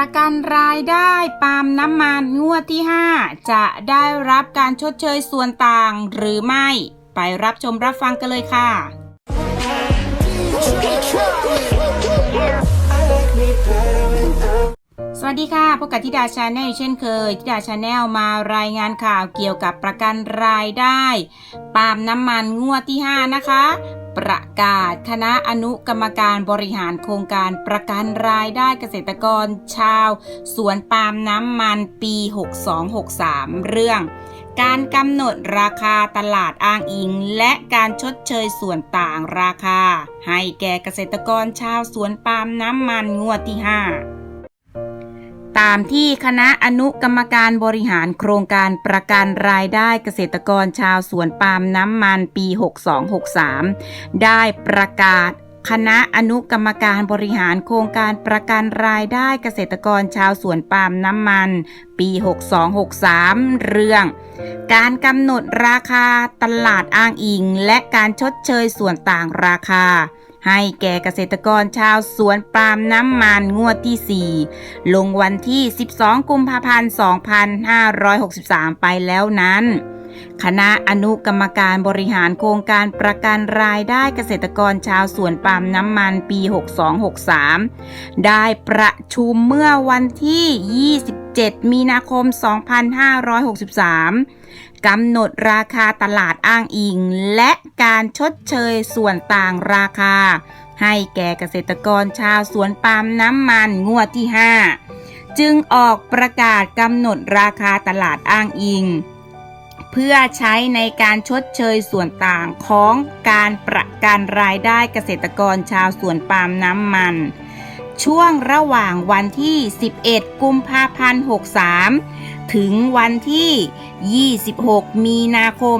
ประกันรายได้ปาล์มน้ำมันงวดที่ 5 จะได้รับการชดเชยส่วนต่างหรือไม่ ไปรับชมรับฟังกันเลยค่ะ สวัสดีค่ะพบกับธิดาชาแนลเช่นเคยธิดาชาแนลมารายงานข่าวเกี่ยวกับประกันรายได้ ปาล์มน้ำมันงวดที่ 5 นะคะ ประกาศ คณะอนุกรรมการบริหารโครงการประกันรายได้เกษตรกรชาว สวนปาล์มน้ำมันปี 6263 เรื่อง การกำหนดราคาตลาดอ้างอิง และการชดเชยส่วนต่างราคา ให้แก่เกษตรกรชาวสวนปาล์มน้ำมันงวดที่ 5 ตามที่คณะอนุกรรมการบริหารโครงการประกันรายได้เกษตรกรชาวสวนปาล์มน้ำมันปี 6263 ได้ประกาศ คณะอนุกรรมการบริหารโครงการประกันรายได้เกษตรกรชาวสวนปาล์มน้ำมัน ปี 6263 เรื่อง การกำหนดราคาตลาดอ้างอิง และการชดเชยส่วนต่างราคา ให้แก่เกษตรกรชาวสวนปาล์มน้ำมันงวดที่ 4 ลงวันที่ 12 กุมภาพันธ์ 2563 ไปแล้วนั้น คณะอนุกรรมการบริหารโครงการประกันรายได้เกษตรกรชาวสวนปาล์มน้ำมันปี 6263 ได้ประชุมเมื่อวันที่ 27 มีนาคม 2563 กำหนดราคาตลาดอ้างอิง และการชดเชยส่วนต่างราคา ให้แก่เกษตรกรชาวสวนปาล์มน้ำมันงวดที่ 5 จึงออกประกาศกำหนดราคาตลาดอ้างอิง พื่อใช้ในการชดเชยส่วนต่างของการประกันรายได้เกษตรกรชาวสวนปาล์มน้ำมัน ช่วงระหว่างวันที่ 11 กุมภาพันธ์ 63 ถึงวันที่ 26 มีนาคม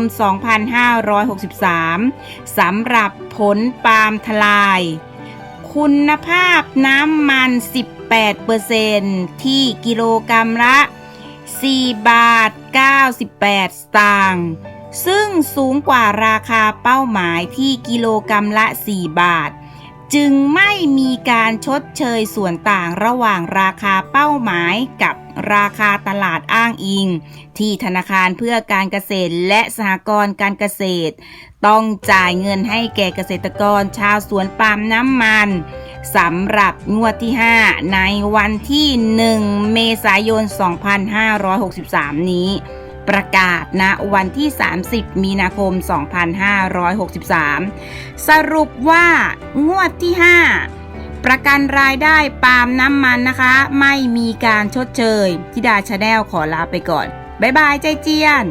2563 สำหรับผลปาล์มทลาย คุณภาพน้ำมัน 18%ที่กิโลกรรัมละ 4 บาท 98 สตางค์ ซึ่งสูงกว่าราคาเป้าหมายที่กิโลกรรัมละ 4 บาท จึงไม่มีการชดเชยส่วนต่างระหว่างราคาเป้าหมายกับราคาตลาดอ้างอิง ที่ธนาคารเพื่อการเกษตรและสหกรณ์การเกษตร ต้องจ่ายเงินให้แก่เกษตรกรชาวสวนปาล์มน้ำมัน สำหรับงวดที่ 5 ในวันที่ 1 เมษายน 2563 นี้ ประกาศณวันที่ 30 มีนาคม 2563 สรุปว่างวดที่ 5 ประกันรายได้ปาล์มน้ำมันนะคะ ไม่มีการชดเชยทิดาชาแนลขอลาไปก่อน บ๊ายบายใจเจียน